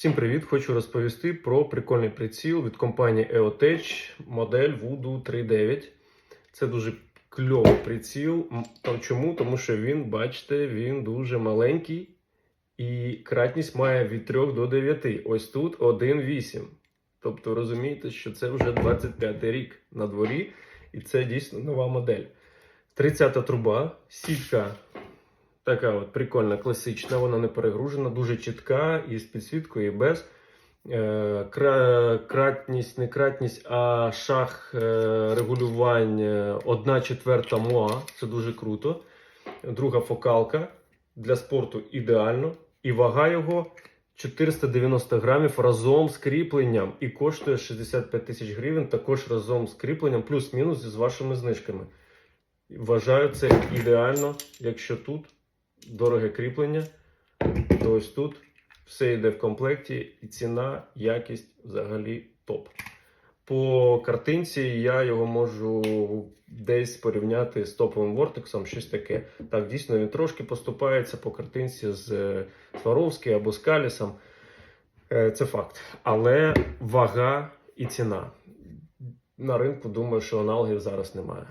Всім привіт! Хочу розповісти про прикольний приціл від компанії EOTech модель Voodoo 3.9. Це дуже кльовий приціл. Чому? Тому що він, бачите, він дуже маленький і кратність має від 3 до 9. Ось тут 1.8. Тобто розумієте, що це вже 25 й рік на дворі, і це дійсно нова модель. 30-та труба, сітка Така от прикольна, класична, вона не перегружена, дуже чітка, і з підсвіткою, і без. Е, кра- Кратність, не кратність, а шах е, регулювання 1 четверта МОА. Це дуже круто. Друга фокалка для спорту ідеально. І вага його 490 грамів разом з кріпленням. І коштує 65 тисяч гривень, також разом з кріпленням, плюс-мінус з вашими знижками. Вважаю це ідеально, якщо тут дороге кріплення, то ось тут все йде в комплекті, і ціна, якість взагалі топ. По картинці я його можу десь порівняти з топовим Вортексом, щось таке. Так, дійсно, він трошки поступається по картинці з е, Сваровським або з Калісом. Е, Це факт. Але вага і ціна. На ринку думаю, що аналогів зараз немає.